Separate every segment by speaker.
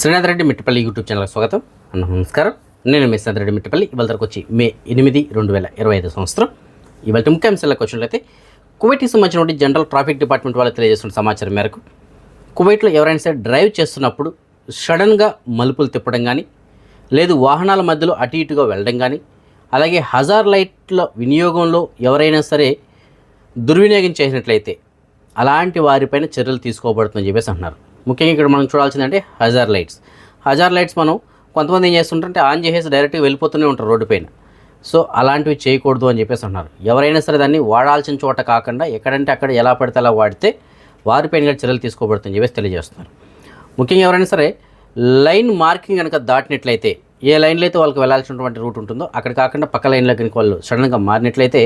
Speaker 1: Srinath Reddy Mittapalli YouTube ఛానల్కి స్వాగతం. అన్న నమస్కారం. నేను మీ శ్రీనాథ్ రెడ్డి మిట్టపల్లి. ఇవాళ తరకు వచ్చి మే ఎనిమిది రెండు వేల ఇరవై ఐదు సంవత్సరం. ఇవాళ ముఖ్య అంశాలకు వచ్చినట్లయితే కువైట్కి సంబంధించినటువంటి జనరల్ ట్రాఫిక్ డిపార్ట్మెంట్ వాళ్ళు తెలియజేస్తున్న సమాచారం మేరకు కువైట్లో ఎవరైనా సరే డ్రైవ్ చేస్తున్నప్పుడు సడన్గా మలుపులు తిప్పడం కానీ లేదు వాహనాల మధ్యలో అటు ఇటుగా వెళ్ళడం కానీ అలాగే హజార్ లైట్ల వినియోగంలో ఎవరైనా సరే దుర్వినియోగం చేసినట్లయితే అలాంటి వారిపైన చర్యలు తీసుకోబడుతుందని చెప్పేసి అంటున్నారు. ముఖ్యంగా ఇక్కడ మనం చూడాల్సిందంటే హజార్ లైట్స్ హజార్ లైట్స్ మనం కొంతమంది ఏం చేస్తుంటారంటే ఆన్ చేసేసి డైరెక్ట్గా వెళ్ళిపోతూనే ఉంటారు రోడ్డు పైన. సో అలాంటివి చేయకూడదు అని చెప్పేసి అంటున్నారు. ఎవరైనా సరే దాన్ని వాడాల్సిన చోట కాకుండా ఎక్కడంటే అక్కడ ఎలా పడితే అలా వాడితే వారిపైన కూడా చర్యలు తీసుకోబడుతుందని చెప్పేసి తెలియజేస్తున్నారు. ముఖ్యంగా ఎవరైనా సరే లైన్ మార్కింగ్ కనుక దాటినట్లయితే ఏ లైన్లో అయితే వాళ్ళకి వెళ్ళాల్సినటువంటి రూట్ ఉంటుందో అక్కడ కాకుండా పక్క లైన్లో కనుక వాళ్ళు సడన్గా మారినట్లయితే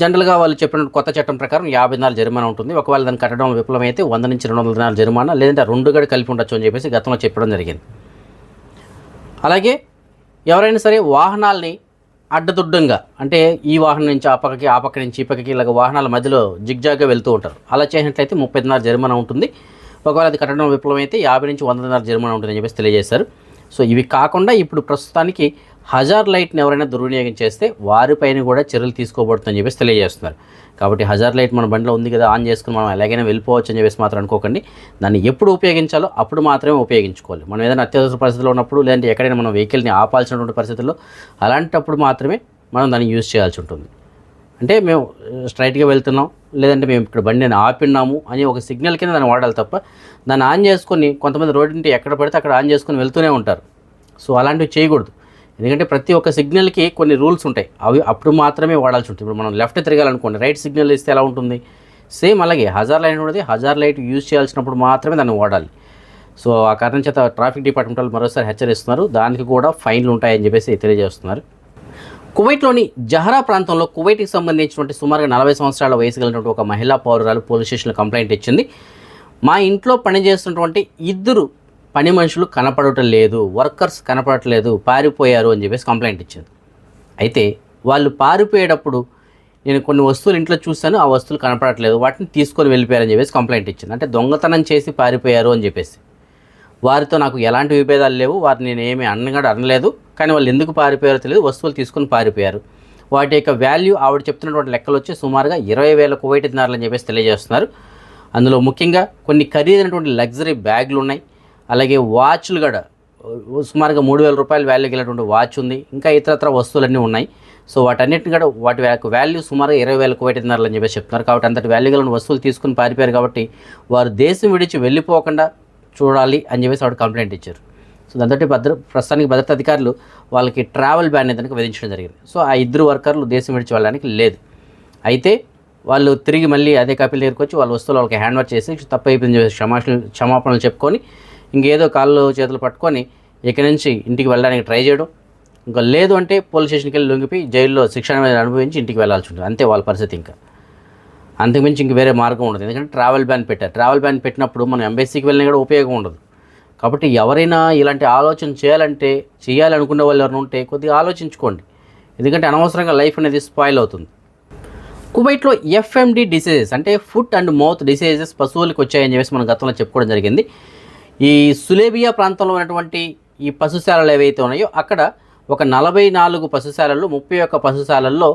Speaker 1: జనరల్గా వాళ్ళు చెప్పిన కొత్త చట్టం ప్రకారం యాభై దినాలు జరిమానా ఉంటుంది. ఒకవేళ దాన్ని కట్టడం విఫలమైతే వంద నుంచి రెండు వందల దినాలు జరిమానా లేదంటే రెండు గడి కలిపి ఉండొచ్చు అని చెప్పేసి గతంలో చెప్పడం జరిగింది. అలాగే ఎవరైనా సరే వాహనాల్ని అడ్డదుడ్డంగా అంటే ఈ వాహనం నుంచి ఆ పక్కకి ఆ పక్క నుంచి ఈ పక్కకి ఇలాగ వాహనాల మధ్యలో జిగ్జాగ్గా వెళ్తూ ఉంటారు. అలా చేసినట్లయితే ముప్పై దినాల జరిమానా ఉంటుంది. ఒకవేళ అది కట్టడం విఫలమైతే యాభై నుంచి వంద దినాల జరిమానా ఉంటుందని చెప్పేసి తెలియజేశారు. సో ఇవి కాకుండా ఇప్పుడు ప్రస్తుతానికి హజార్ లైట్ని ఎవరైనా దుర్వినియోగం చేస్తే వారిపైన కూడా చర్యలు తీసుకోబడుతుందని చెప్పేసి తెలియజేస్తున్నారు. కాబట్టి హజార్ లైట్ మన బండిలో ఉంది కదా ఆన్ చేసుకుని మనం ఎలాగైనా వెళ్ళిపోవచ్చు అని చెప్పేసి మాత్రం అనుకోకండి. దాన్ని ఎప్పుడు ఉపయోగించాలో అప్పుడు మాత్రమే ఉపయోగించుకోవాలి. మనం ఏదైనా అత్యవసర పరిస్థితిలో ఉన్నప్పుడు లేదంటే ఎక్కడైనా మనం వెహికల్ని ఆపాల్సినటువంటి పరిస్థితుల్లో అలాంటప్పుడు మాత్రమే మనం దాన్ని యూజ్ చేయాల్సి ఉంటుంది. అంటే మేము స్ట్రైట్గా వెళ్తున్నాం లేదంటే మేము ఇక్కడ బండిని ఆపిన్నాము అని ఒక సిగ్నల్ కింద దాన్ని వాడాలి తప్ప దాన్ని ఆన్ చేసుకొని కొంతమంది రోడ్డు నుండి ఎక్కడ పడితే అక్కడ ఆన్ చేసుకొని వెళ్తూనే ఉంటారు. సో అలాంటివి చేయకూడదు. ఎందుకంటే ప్రతి ఒక్క సిగ్నల్కి కొన్ని రూల్స్ ఉంటాయి. అవి అప్పుడు మాత్రమే వాడాల్సి ఉంటుంది. ఇప్పుడు మనం లెఫ్ట్ తిరగాలనుకోండి రైట్ సిగ్నల్ ఇస్తే ఎలా ఉంటుంది? సేమ్ అలాగే హజార్ లైట్ ఉన్నది హజార్ లైట్ యూజ్ చేయాల్సినప్పుడు మాత్రమే దాన్ని వాడాలి. సో ఆ కారణం చేత ట్రాఫిక్ డిపార్ట్మెంట్ వాళ్ళు మరోసారి హెచ్చరిస్తున్నారు. దానికి కూడా ఫైన్లు ఉంటాయని చెప్పేసి తెలియజేస్తున్నారు. కువైట్లోని జహరా ప్రాంతంలో కువైట్కి సంబంధించినటువంటి సుమారుగా నలభై సంవత్సరాల వయసు కలిగినటువంటి ఒక మహిళా పౌరురాలు పోలీస్ స్టేషన్లో కంప్లైంట్ ఇచ్చింది. మా ఇంట్లో పనిచేస్తున్నటువంటి ఇద్దరు పని మనుషులు కనపడటం లేదు వర్కర్స్ కనపడట్లేదు పారిపోయారు అని చెప్పేసి కంప్లైంట్ ఇచ్చింది అయితే వాళ్ళు పారిపోయేటప్పుడు నేను కొన్ని వస్తువులు ఇంట్లో చూశాను ఆ వస్తువులు కనపడట్లేదు వాటిని తీసుకొని వెళ్ళిపోయారని చెప్పేసి కంప్లైంట్ ఇచ్చింది. అంటే దొంగతనం చేసి పారిపోయారు అని చెప్పేసి. వారితో నాకు ఎలాంటి విభేదాలు లేవు వారిని నేను ఏమీ అన్నగాడు అనలేదు కానీ వాళ్ళు ఎందుకు పారిపోయారో తెలియదు వస్తువులు తీసుకొని పారిపోయారు. వాటి యొక్క వాల్యూ ఆవిడ చెప్తున్నటువంటి లెక్కలు వచ్చి సుమారుగా ఇరవై వేల కువైట్ అని చెప్పేసి తెలియజేస్తున్నారు. అందులో ముఖ్యంగా కొన్ని ఖరీదైనటువంటి లగ్జరీ బ్యాగులు ఉన్నాయి. అలాగే వాచ్లు కూడా సుమారుగా మూడు వేల రూపాయల వాల్యూ కలిగినటువంటి వాచ్ ఉంది. ఇంకా ఇతరత్ర వస్తువులన్నీ ఉన్నాయి. సో వాటన్నిటిని కూడా వాటి యొక్క వాల్యూ సుమారుగా ఇరవై వేల కువైట్ అని చెప్పేసి చెప్తున్నారు. కాబట్టి అంతటి వాల్యూ కలిగిన వస్తువులు తీసుకుని పారిపోయారు కాబట్టి వారు దేశం విడిచి వెళ్ళిపోకుండా చూడాలి అని చెప్పేసి వాడు కంప్లైంట్ ఇచ్చారు. సో దాంతో భద్ర ప్రస్తుతానికి భద్రతా అధికారులు వాళ్ళకి ట్రావెల్ బ్యాన్ ఏదైనా విధించడం జరిగింది. సో ఆ ఇద్దరు వర్కర్లు దేశం విడిచి వెళ్ళడానికి లేదు. అయితే వాళ్ళు తిరిగి మళ్ళీ అదే కపిల్ దగ్గరికి వచ్చి వాళ్ళ వస్తువులు వాళ్ళకి హ్యాండ్ ఓవర్ చేసి తప్పు అయిపోయింది క్షమాపణలు చెప్పుకొని ఇంకేదో కాళ్ళు చేతులు పట్టుకొని ఇక్కడి నుంచి ఇంటికి వెళ్ళడానికి ట్రై చేయడం. ఇంకా లేదు అంటే పోలీస్ స్టేషన్కి వెళ్ళి లొంగిపోయి జైల్లో శిక్షణ అనేది అనుభవించి ఇంటికి వెళ్ళాల్సి ఉంటుంది. అంతే వాళ్ళ పరిస్థితి ఇంకా. అంతకుమించి ఇంక వేరే మార్గం ఉండదు. ఎందుకంటే ట్రావెల్ బ్యాన్ పెట్టారు. ట్రావెల్ బ్యాన్ పెట్టినప్పుడు మనం ఎంబెస్సీకి వెళ్ళినా కూడా ఉపయోగం ఉండదు. కాబట్టి ఎవరైనా ఇలాంటి ఆలోచన చేయాలంటే చేయాలనుకునే వాళ్ళు ఎవరైనా ఉంటే కొద్దిగా ఆలోచించుకోండి. ఎందుకంటే అనవసరంగా లైఫ్ అనేది స్పాయిల్ అవుతుంది. కువైట్లో ఎఫ్ఎండి డిసీజెస్ అంటే ఫుట్ అండ్ మౌత్ డిసీజెస్ పశువులకు వచ్చాయని చెప్పేసి మనం గతంలో చెప్పుకోవడం జరిగింది. ఈ సులేబియా ప్రాంతంలో ఉన్నటువంటి ఈ పశుశాలలు ఏవైతే ఉన్నాయో అక్కడ ఒక నలభై నాలుగు పశుశాలల్లో ముప్పై ఒక్క పశుశాలల్లో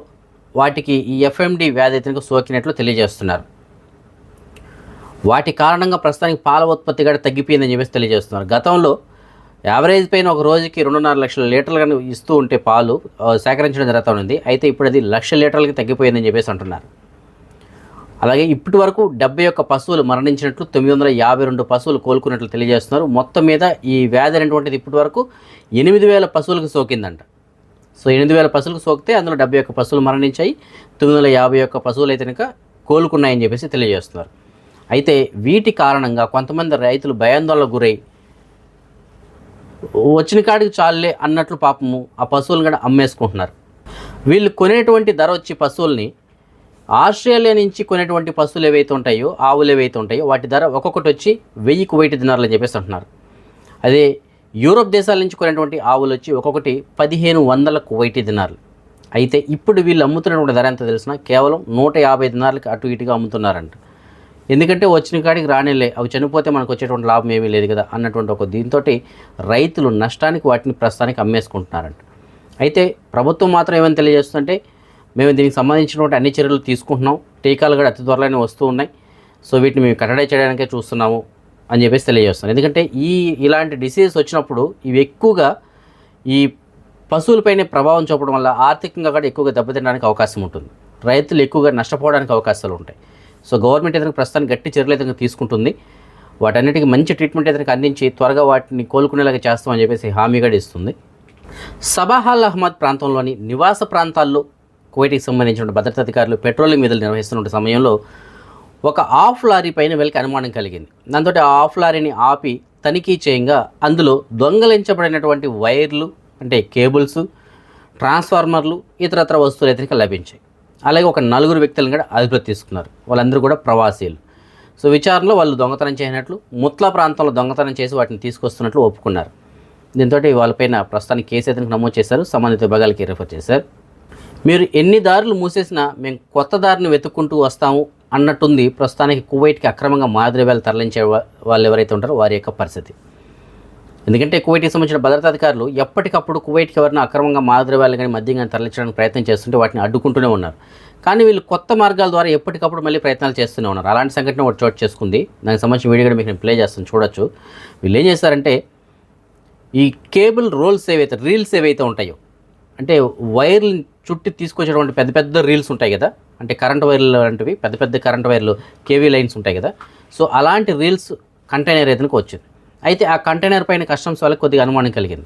Speaker 1: వాటికి ఈ ఎఫ్ఎండి వ్యాధి అయితే సోకినట్లు తెలియజేస్తున్నారు. వాటి కారణంగా ప్రస్తుతానికి పాల ఉత్పత్తి కూడా తగ్గిపోయిందని చెప్పేసి తెలియజేస్తున్నారు. గతంలో యావరేజ్ పైన ఒక రోజుకి రెండున్నర లక్షల లీటర్లు కానీ ఇస్తూ ఉంటే పాలు సేకరించడం జరుగుతూ ఉంది. అయితే ఇప్పుడు అది లక్ష లీటర్లకి తగ్గిపోయిందని చెప్పేసి అంటున్నారు. అలాగే ఇప్పటి వరకు డెబ్బై ఒక్క పశువులు మరణించినట్లు తొమ్మిది వందల యాభై రెండు పశువులు కోలుకున్నట్లు తెలియజేస్తున్నారు. మొత్తం మీద ఈ వ్యాధి అనేటువంటిది ఇప్పటి వరకు ఎనిమిది వేల పశువులకు సోకిందంట. సో ఎనిమిది వేల పశువులకు సోకితే అందులో డెబ్బై ఒక్క పశువులు మరణించాయి. తొమ్మిది వందల యాభై ఒక్క పశువులు అయితే కనుక కోలుకున్నాయని చెప్పేసి తెలియజేస్తున్నారు. అయితే వీటి కారణంగా కొంతమంది రైతులు భయాందోళనకు గురై వచ్చిన కాడికి చాలులే అన్నట్లు పాపము ఆ పశువులను కూడా అమ్మేసుకుంటున్నారు. వీళ్ళు కొనేటువంటి ధర వచ్చి పశువుల్ని ఆస్ట్రేలియా నుంచి కొనేటువంటి పశువులు ఏవైతే ఉంటాయో ఆవులు ఏవైతే ఉంటాయో వాటి ధర ఒక్కొక్కటి వచ్చి వెయ్యి కువైట్ దినార్లు అని చెప్పేసి అంటున్నారు. అదే యూరోప్ దేశాల నుంచి కొనేటువంటి ఆవులు వచ్చి ఒక్కొక్కటి పదిహేను వందల కువైటీ దినార్లు. అయితే ఇప్పుడు వీళ్ళు అమ్ముతున్నటువంటి ధర ఎంత తెలిసిన కేవలం నూట యాభై దినార్లకి అటు ఇటుగా అమ్ముతున్నారంట. ఎందుకంటే వచ్చిన కాడికి రానిలే అవి చనిపోతే మనకు వచ్చేటువంటి లాభం ఏమీ లేదు కదా అన్నటువంటి ఒక దీంతో రైతులు నష్టానికి వాటిని ప్రస్తుతానికి అమ్మేసుకుంటున్నారంట. అయితే ప్రభుత్వం మాత్రం ఏమని తెలియజేస్తుందంటే మేము దీనికి సంబంధించినటువంటి అన్ని చర్యలు తీసుకుంటున్నాం. టీకాలు కూడా అతి త్వరలోనే వస్తూ ఉన్నాయి. సో వీటిని మేము కట్టడి చేయడానికే చూస్తున్నాము అని చెప్పేసి తెలియజేస్తున్నాం ఎందుకంటే ఈ ఇలాంటి డిసీజ్ వచ్చినప్పుడు ఇవి ఎక్కువగా ఈ పశువులపైనే ప్రభావం చూపడం వల్ల ఆర్థికంగా కూడా ఎక్కువగా దెబ్బతినడానికి అవకాశం ఉంటుంది. రైతులు ఎక్కువగా నష్టపోవడానికి అవకాశాలు ఉంటాయి. సో గవర్నమెంట్ ఏదైనా ప్రస్తుతానికి గట్టి చర్యలు ఏదైనా తీసుకుంటుంది వాటన్నిటికీ మంచి ట్రీట్మెంట్ ఏదైనా అందించి త్వరగా వాటిని కోలుకునేలాగా చేస్తామని చెప్పేసి హామీ కూడా ఇస్తుంది. సబాహాల్ అహ్మద్ ప్రాంతంలోని నివాస ప్రాంతాల్లో కువైట్కి సంబంధించిన భద్రతా అధికారులు పెట్రోలింగ్ విధులు నిర్వహిస్తున్న సమయంలో ఒక ఆఫ్ లారీ పైన వీళ్ళకి అనుమానం కలిగింది. దాంతో ఆ ఆఫ్ లారీని ఆపి తనిఖీ చేయంగా అందులో దొంగలించబడినటువంటి వైర్లు అంటే కేబుల్స్ ట్రాన్స్ఫార్మర్లు ఇతరత్ర వస్తువులు అయితే లభించాయి. అలాగే ఒక నలుగురు వ్యక్తులను కూడా అదుపులో తీసుకున్నారు. వాళ్ళందరూ కూడా ప్రవాసీలు సో విచారణలో వాళ్ళు దొంగతనం చేసినట్లు ముత్లా ప్రాంతంలో దొంగతనం చేసి వాటిని తీసుకొస్తున్నట్లు ఒప్పుకున్నారు. దీంతో వాళ్ళపైన ప్రస్తుతానికి కేసు అయితే నమోదు చేశారు. సంబంధిత విభాగాలకి రిఫర్ చేశారు. మీరు ఎన్ని దారులు మూసేసినా మేము కొత్త దారిని వెతుక్కుంటూ వస్తాము అన్నట్టుంది ప్రస్తుతానికి కువైట్కి అక్రమంగా మాదిరివేలు తరలించే వాళ్ళు ఎవరైతే ఉంటారో వారి యొక్క పరిస్థితి. ఎందుకంటే కువైట్కి సంబంధించిన భద్రతాధికారులు ఎప్పటికప్పుడు కువైట్కి ఎవరైనా అక్రమంగా మాదిరివేలు కానీ మద్యం కానీ తరలించడానికి ప్రయత్నం చేస్తుంటే వాటిని అడ్డుకుంటూనే ఉన్నారు. కానీ వీళ్ళు కొత్త మార్గాల ద్వారా ఎప్పటికప్పుడు మళ్ళీ ప్రయత్నాలు చేస్తూనే ఉన్నారు. అలాంటి సంఘటన ఒకటి చోటు చేసుకుంది. దానికి సంబంధించిన వీడియో కూడా మీకు నేను ప్లే చేస్తాను చూడొచ్చు. వీళ్ళు ఏం చేస్తారంటే ఈ కేబుల్ రోల్స్ ఏవైతే రీల్స్ ఏవైతే ఉంటాయో అంటే వైర్లు చుట్టి తీసుకొచ్చేటువంటి పెద్ద పెద్ద రీల్స్ ఉంటాయి కదా. అంటే కరెంట్ వైర్లు లాంటివి పెద్ద పెద్ద కరెంట్ వైర్లు కేవీ లైన్స్ ఉంటాయి కదా. సో అలాంటి రీల్స్ కంటైనర్ ఏదైనా వచ్చింది. అయితే ఆ కంటైనర్ పైన కస్టమ్స్ వాళ్ళకి కొద్దిగా అనుమానం కలిగింది.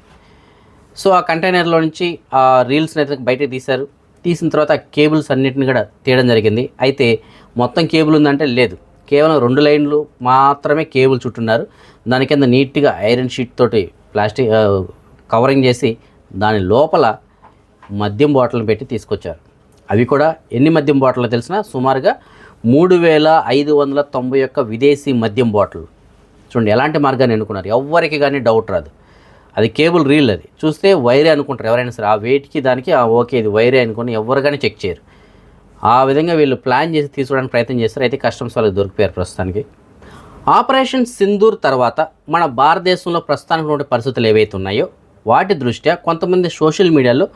Speaker 1: సో ఆ కంటైనర్లో నుంచి ఆ రీల్స్ని అయితే బయటకు తీశారు. తీసిన తర్వాత ఆ కేబుల్స్ అన్నిటిని కూడా తీయడం జరిగింది. అయితే మొత్తం కేబుల్ ఉందంటే లేదు. కేవలం రెండు లైన్లు మాత్రమే కేబుల్ చుట్టున్నారు. దాని కింద నీట్గా ఐరన్ షీట్ తోటి ప్లాస్టిక్ కవరింగ్ చేసి దాని లోపల మద్యం బాటిల్ని పెట్టి తీసుకొచ్చారు. అవి కూడా ఎన్ని మద్యం బాటిల్ తెలిసినా సుమారుగా మూడు వేల ఐదు వందల తొంభై ఒక్క విదేశీ మద్యం బాటిల్ చూడండి ఎలాంటి మార్గాన్ని ఎన్నుకున్నారు? ఎవ్వరికి కానీ డౌట్ రాదు. అది కేబుల్ రీల్ అది. చూస్తే వైరే అనుకుంటారు ఎవరైనా సరే. ఆ వెయిట్కి దానికి ఆ ఓకే ఇది వైరే అనుకుని ఎవరు కానీ చెక్ చేయరు. ఆ విధంగా వీళ్ళు ప్లాన్ చేసి తీసుకోవడానికి ప్రయత్నం చేస్తారు అయితే కస్టమ్స్ వాళ్ళకి దొరికిపోయారు ప్రస్తుతానికి. ఆపరేషన్ సింధూర్ తర్వాత మన భారతదేశంలో ప్రస్తుతానికి ఉన్న పరిస్థితులు ఏవైతే ఉన్నాయో వాటి దృష్ట్యా కొంతమంది సోషల్ మీడియాలో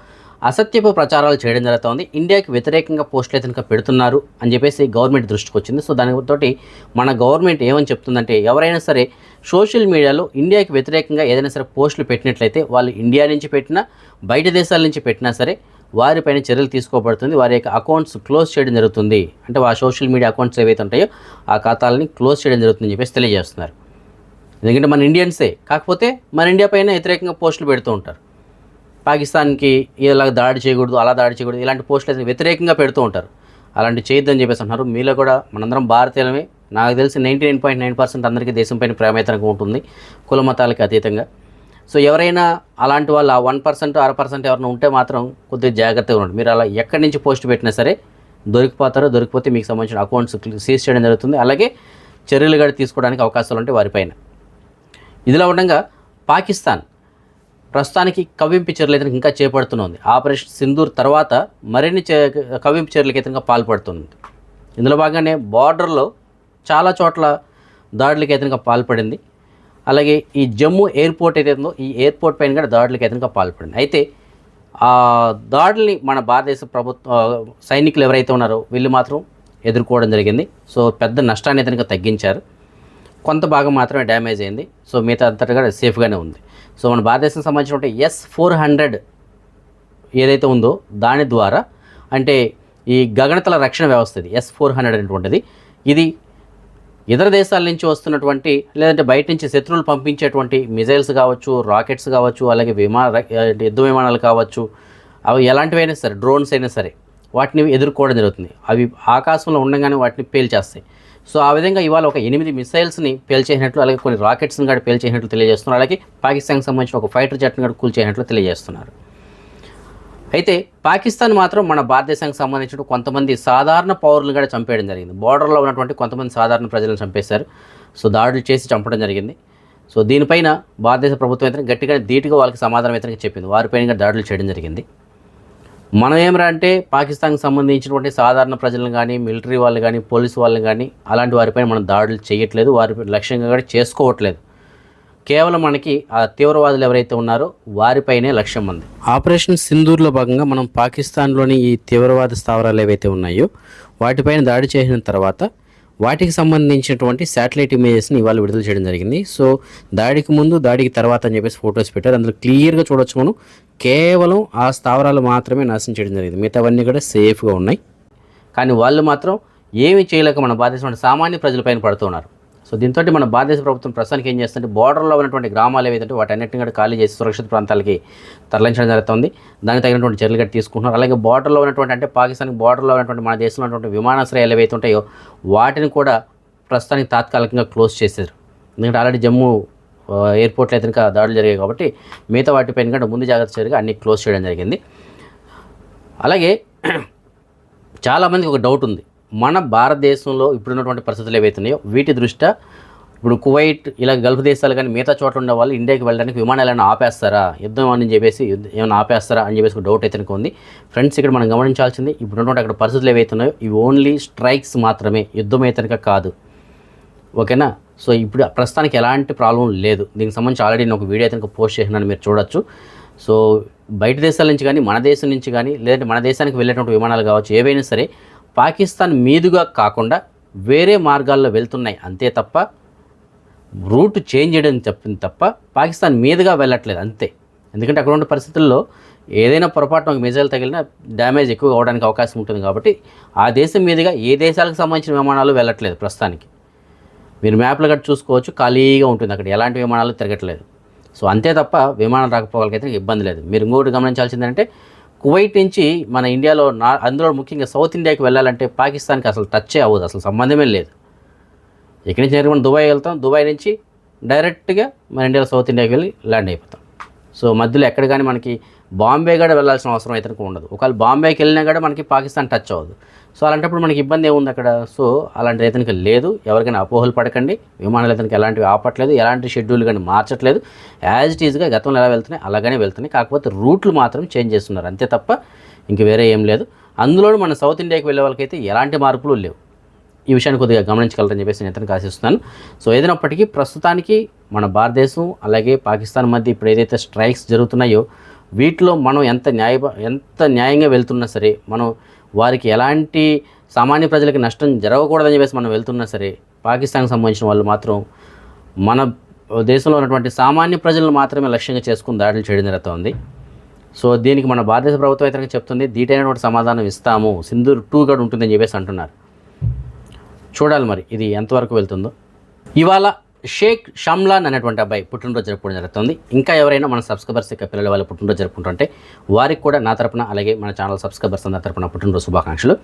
Speaker 1: అసత్యపు ప్రచారాలు చేయడం జరుగుతోంది. ఇండియాకి వ్యతిరేకంగా పోస్టులు అయితే పెడుతున్నారు అని చెప్పేసి గవర్నమెంట్ దృష్టికి వచ్చింది. సో దానితోటి మన గవర్నమెంట్ ఏమని చెప్తుందంటే ఎవరైనా సరే సోషల్ మీడియాలో ఇండియాకి వ్యతిరేకంగా ఏదైనా సరే పోస్టులు పెట్టినట్లయితే వాళ్ళు ఇండియా నుంచి పెట్టినా బయట దేశాల నుంచి పెట్టినా సరే వారిపైన చర్యలు తీసుకోబడుతుంది. వారి యొక్క అకౌంట్స్ క్లోజ్ చేయడం జరుగుతుంది. అంటే ఆ సోషల్ మీడియా అకౌంట్స్ ఏవైతే ఉంటాయో ఆ ఖాతాలని క్లోజ్ చేయడం జరుగుతుందని చెప్పేసి తెలియజేస్తున్నారు. ఎందుకంటే మన ఇండియన్సే. కాకపోతే మన ఇండియా పైన వ్యతిరేకంగా పోస్టులు పెడుతూ ఉంటారు. పాకిస్తాన్కి ఇలా దాడి చేయకూడదు అలా దాడి చేయకూడదు ఇలాంటి పోస్టులు అయితే వ్యతిరేకంగా పెడుతూ ఉంటారు. అలాంటి చేయొద్దని చెప్పేసి అంటున్నారు. మీలో కూడా మనందరం భారతీయులమే. నాకు తెలిసి ninety nine point nine percent అందరికీ దేశం పైన ప్రేమేతనంగా ఉంటుంది కుల మతాలకు అతీతంగా. సో ఎవరైనా అలాంటి వాళ్ళు ఆ వన్ పర్సెంట్ అర పర్సెంట్ ఎవరైనా ఉంటే మాత్రం కొద్దిగా జాగ్రత్తగా ఉండండి. మీరు అలా ఎక్కడి నుంచి పోస్ట్ పెట్టినా సరే దొరికిపోతారో దొరికిపోతే మీకు సంబంధించిన అకౌంట్స్ సీజ్ చేయడం జరుగుతుంది. అలాగే చర్యలు కూడా తీసుకోవడానికి అవకాశాలు ఉంటాయి వారిపైన. ఇదిలా ఉండగా పాకిస్తాన్ ప్రస్తుతానికి కవ్వింపు చర్యలు అయితే ఇంకా చేపడుతున్నది. ఆపరేషన్ సింధూర్ తర్వాత మరిన్ని చే- కవ్వింపు చర్యలకు అయితే పాల్పడుతుంది ఇందులో భాగంగానే బార్డర్లో చాలా చోట్ల దాడులకి అయితే పాల్పడింది. అలాగే ఈ జమ్మూ ఎయిర్పోర్ట్ ఏదైతే ఉందో ఈ ఎయిర్పోర్ట్ పైన కూడా దాడులకి అయితే పాల్పడింది. అయితే ఆ దాడుల్ని మన భారతదేశ ప్రభుత్వ సైనికులు ఎవరైతే ఉన్నారో వీళ్ళు మాత్రం ఎదుర్కోవడం జరిగింది. సో పెద్ద నష్టాన్ని అయితే తగ్గించారు. కొంత భాగం మాత్రమే డ్యామేజ్ అయింది. సో మిగతా అంతటా కూడా సేఫ్గానే ఉంది. సో మన భారతదేశం సంబంధించినటువంటి ఎస్ ఫోర్ హండ్రెడ్ ఏదైతే ఉందో దాని ద్వారా అంటే ఈ గగనతల రక్షణ వ్యవస్థ ఇది ఎస్ ఫోర్ హండ్రెడ్ అనేటువంటిది. ఇది ఇతర దేశాల నుంచి వస్తున్నటువంటి లేదంటే బయట నుంచి శత్రువులు పంపించేటువంటి మిజైల్స్ కావచ్చు రాకెట్స్ కావచ్చు అలాగే విమాన యుద్ధ విమానాలు కావచ్చు అవి ఎలాంటివైనా సరే డ్రోన్స్ అయినా సరే వాటిని ఎదుర్కోవడం జరుగుతుంది. అవి ఆకాశంలో ఉండగానే వాటిని పేల్చేస్తాయి. సో ఆ విధంగా ఇవాళ ఒక ఎనిమిది మిసైల్స్ని పేల్చేసినట్లు అలాగే కొన్ని రాకెట్స్ని కూడా పేల్చేసినట్లు తెలియజేస్తున్నారు. అలాగే పాకిస్తాన్కి సంబంధించిన ఒక ఫైటర్ జెట్ని కూడా కూల్చేసినట్లు తెలియజేస్తున్నారు. అయితే పాకిస్తాన్ మాత్రం మన భారతదేశానికి సంబంధించిన కొంతమంది సాధారణ పౌరులను కూడా చంపేయడం జరిగింది. బార్డర్లో ఉన్నటువంటి కొంతమంది సాధారణ ప్రజలను చంపేశారు. సో దాడులు చేసి చంపడం జరిగింది. సో దీనిపైన భారతదేశ ప్రభుత్వం అయితే గట్టిగా ధీటుగా వాళ్ళకి సమాధానం అయితే చెప్పింది. వారిపైన కూడా దాడులు చేయడం జరిగింది. మనం ఏమరా అంటే పాకిస్తాన్కి సంబంధించినటువంటి సాధారణ ప్రజలను కానీ మిలిటరీ వాళ్ళు కానీ పోలీసు వాళ్ళని కానీ అలాంటి వారిపైన మనం దాడులు చేయట్లేదు. వారి లక్ష్యంగా కూడా చేసుకోవట్లేదు. కేవలం మనకి ఆ తీవ్రవాదులు ఎవరైతే ఉన్నారో వారిపైనే లక్ష్యం ఉంది. ఆపరేషన్ సింధూర్లో భాగంగా మనం పాకిస్తాన్లోని ఈ తీవ్రవాద స్థావరాలు ఏవైతే ఉన్నాయో వాటిపైన దాడి చేసిన తర్వాత వాటికి సంబంధించినటువంటి శాటిలైట్ ఇమేజెస్ని ఇవాళ విడుదల చేయడం జరిగింది. సో దాడికి ముందు దాడికి తర్వాత అని చెప్పేసి ఫొటోస్ పెట్టారు. అందులో క్లియర్గా చూడొచ్చు మనం కేవలం ఆ స్థావరాలు మాత్రమే నాశనం చేయడం జరిగింది. మిగతావన్నీ కూడా సేఫ్గా ఉన్నాయి. కానీ వాళ్ళు మాత్రం ఏమి చేయలేక మన భారతదేశం సామాన్య ప్రజలపైన పడుతున్నారు. సో దీంతో మన భారతదేశ ప్రభుత్వం ప్రస్తుతానికి ఏం చేస్తుంటే బార్డర్లో ఉన్నటువంటి గ్రామాలు ఏవైతే వాటన్నిటిని కూడా ఖాళీ చేసి సురక్షిత ప్రాంతాలకి తరలించడం జరుగుతుంది. దానికి తగినటువంటి చర్యలు కూడా తీసుకుంటున్నారు. అలాగే బార్డర్లో ఉన్నటువంటి అంటే పాకిస్తాన్ బార్డర్లో ఉన్నటువంటి మన దేశంలో ఉన్నటువంటి విమానాశ్రయాలు ఏవైతే ఉంటాయో వాటిని కూడా ప్రస్తుతానికి తాత్కాలికంగా క్లోజ్ చేశారు. ఎందుకంటే ఆల్రెడీ జమ్మూ ఎయిర్పోర్ట్లో అయితే ఇంకా దాడులు జరిగాయి కాబట్టి మిగతా వాటిపైన కంటే ముందు జాగ్రత్త చర్యగా అన్ని క్లోజ్ చేయడం జరిగింది. అలాగే చాలామందికి ఒక డౌట్ ఉంది. మన భారతదేశంలో ఇప్పుడున్నటువంటి పరిస్థితులు ఏవైతున్నాయో వీటి దృష్ట్యా ఇప్పుడు కువైట్ ఇలా గల్ఫ్ దేశాలు కానీ మిగతా చోట్ల ఉండే వాళ్ళు ఇండియాకి వెళ్ళడానికి విమానాలు ఏమైనా ఆపేస్తారా? యుద్ధం అని చెప్పేసి ఏమైనా ఆపేస్తారా అని చెప్పేసి ఒక డౌట్ అయితే ఉంది. ఫ్రెండ్స్ ఇక్కడ మనం గమనించాల్సింది ఇప్పుడు ఉన్నటువంటి అక్కడ పరిస్థితులు ఏవైతున్నాయో ఇవి ఓన్లీ స్ట్రైక్స్ మాత్రమే యుద్ధం అయితే కాదు. ఓకేనా? సో ఇప్పుడు ప్రస్తుతానికి ఎలాంటి ప్రాబ్లం లేదు. దీనికి సంబంధించి ఆల్రెడీ నేను ఒక వీడియో అయితే పోస్ట్ చేసినాను మీరు చూడొచ్చు. సో బయట దేశాల నుంచి కానీ మన దేశం నుంచి కానీ లేదంటే మన దేశానికి వెళ్ళేటువంటి విమానాలు కావచ్చు ఏవైనా సరే పాకిస్తాన్ మీదుగా కాకుండా వేరే మార్గాల్లో వెళ్తున్నాయి అంతే తప్ప రూట్ చేంజ్ చేయడం చెప్పింది తప్ప పాకిస్తాన్ మీదుగా వెళ్ళట్లేదు అంతే. ఎందుకంటే అక్కడ ఉన్న పరిస్థితుల్లో ఏదైనా పొరపాటున ఒక మిజైల్ తగిలినా డ్యామేజ్ ఎక్కువ అవడానికి అవకాశం ఉంటుంది కాబట్టి ఆ దేశం మీదుగా ఏ దేశాలకు సంబంధించిన విమానాలు వెళ్ళట్లేదు ప్రస్తుతానికి. మీరు మ్యాప్లు గట్టి చూసుకోవచ్చు ఖాళీగా ఉంటుంది అక్కడ ఎలాంటి విమానాలు తిరగట్లేదు. సో అంతే తప్ప విమానం రాకపోవాలకైతే ఇబ్బంది లేదు. మీరు ఇంకోటి గమనించాల్సింది ఏంటంటే కువైట్ నుంచి మన ఇండియాలో నా అందులో ముఖ్యంగా సౌత్ ఇండియాకి వెళ్ళాలంటే పాకిస్తాన్కి అసలు టచ్చే అవ్వదు అసలు సంబంధమే లేదు. ఇక్కడి నుంచి నేరుగా దుబాయ్ వెళ్తాం దుబాయ్ నుంచి డైరెక్ట్గా మన ఇండియాలో సౌత్ ఇండియాకి వెళ్ళి ల్యాండ్ అయిపోతాం. సో మధ్యలో ఎక్కడ కానీ మనకి బాంబే కూడా వెళ్ళాల్సిన అవసరం అయితే ఉండదు. ఒకవేళ బాంబేకి వెళ్ళినా కూడా మనకి పాకిస్తాన్ టచ్ అవ్వదు. సో అలాంటప్పుడు మనకి ఇబ్బంది ఏముంది అక్కడ? సో అలాంటి అయితే లేదు. ఎవరికైనా అపోహలు పడకండి. విమానాలు ఇతనికి ఎలాంటివి ఆపట్లేదు. ఎలాంటి షెడ్యూల్ కానీ మార్చట్లేదు. యాజ్ ఇట్ ఈజ్గా గతంలో ఎలా వెళ్తున్నాయి అలాగనే వెళ్తున్నాయి. కాకపోతే రూట్లు మాత్రం చేంజ్ చేస్తున్నారు. అంతే తప్ప ఇంక వేరే ఏం లేదు. అందులోనూ మన సౌత్ ఇండియాకి వెళ్ళే వాళ్ళకైతే ఎలాంటి మార్పులు లేవు. ఈ విషయాన్ని కొద్దిగా గమనించగలరని చెప్పేసి నేను ఇతనికి ఆశిస్తున్నాను. సో ఏదైనప్పటికీ ప్రస్తుతానికి మన భారతదేశం అలాగే పాకిస్తాన్ మధ్య ఇప్పుడు ఏదైతే స్ట్రైక్స్ జరుగుతున్నాయో వీటిలో మనం ఎంత న్యాయ ఎంత న్యాయంగా వెళ్తున్నా సరే మనం వారికి ఎలాంటి సామాన్య ప్రజలకి నష్టం జరగకూడదని చెప్పేసి మనం వెళ్తున్నా సరే పాకిస్తాన్కి సంబంధించిన వాళ్ళు మాత్రం మన దేశంలో ఉన్నటువంటి సామాన్య ప్రజలను మాత్రమే లక్ష్యంగా చేసుకుని దాడులు చేయడం జరుగుతోంది. సో దీనికి మన భారతదేశ ప్రభుత్వం అయితే చెప్తుంది దీటైనటువంటి సమాధానం ఇస్తాము సింధూర్ టూ గడ్ ఉంటుందని చెప్పేసి అంటున్నారు. చూడాలి మరి ఇది ఎంతవరకు వెళ్తుందో. ఇవాళ షేక్ షమ్లాన్ అనేటువంటి అబ్బాయి పుట్టినరోజు జరుపుకోవడం జరుగుతుంది. ఇంకా ఎవరైనా మన సబ్స్క్రైబర్స్ యొక్క పిల్లల వాళ్ళ పుట్టినరోజు జరుపుకుంటుంటే వారికి కూడా నా తరపున అలాగే మన ఛానల్ సబ్స్క్రైబర్స్ అందరి తరపున పుట్టినరోజు శుభాకాంక్షలు.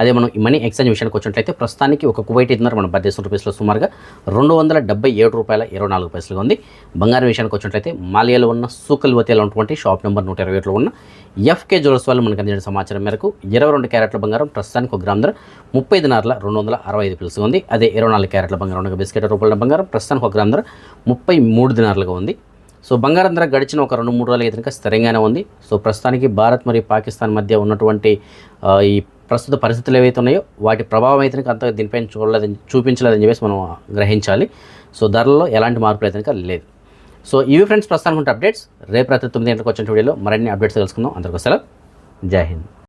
Speaker 1: అదే మనం మనీ ఎక్స్చేంజ్ విషయానికి వచ్చినట్లయితే ప్రస్తుతానికి ఒక కువైట్ ఇద్దరు మన భారతదేశం రూపీస్లో సుమారుగా రెండు వందల డెబ్బై ఏడు రూపాయల ఇరవై నాలుగు పైసలుగా ఉంది. బంగారం విషయానికి వచ్చినట్లయితే మాలియాలో ఉన్న సూకల్వతిలో ఉన్నటువంటి షాప్ నెంబర్ నూట ఇరవై ఏడులో ఉన్న ఎఫ్కే జ్యువెల్స్ వాళ్ళు మనకు అందించిన సమాచారం మేరకు ఇరవై రెండు క్యారెట్ల బంగారం ప్రస్తుతానికి ఒక గ్రామ్ ధర ముప్పై దినార్ల రెండు వందల అరవై ఐదు పిలుసు ఉంది. అదే ఇరవై నాలుగు క్యారెట్ల బంగారం ఒక బిస్కెట్ రూపాయల బంగారం ప్రస్తుతం ప్రస్తుతానికి ఒక గ్రామ్ ధర ముప్పై మూడు దినార్లుగా ఉంది. సో బంగారం ధర గడిచిన ఒక రెండు మూడు రోజులు అయితే స్థిరంగానే ఉంది. సో ప్రస్తుతానికి భారత్ మరియు పాకిస్తాన్ మధ్య ఉన్నటువంటి ఈ ప్రస్తుత పరిస్థితులు ఏవైతే ఉన్నాయో వాటి ప్రభావం అయితే అంత దీనిపైన చూడలేదని చూపించలేదని చెప్పేసి మనం గ్రహించాలి. సో ధరల్లో ఎలాంటి మార్పులు అయితే లేదు. సో ఇవి ఫ్రెండ్స్ ప్రస్తుతానికి ఉంటే అప్డేట్స్. రేపు రాత్రి తొమ్మిది గంటలకు వచ్చిన వీడియోలో మరిన్ని అప్డేట్స్ తెలుసుకుందాం. అందరికీ సెలవు. జై హింద్.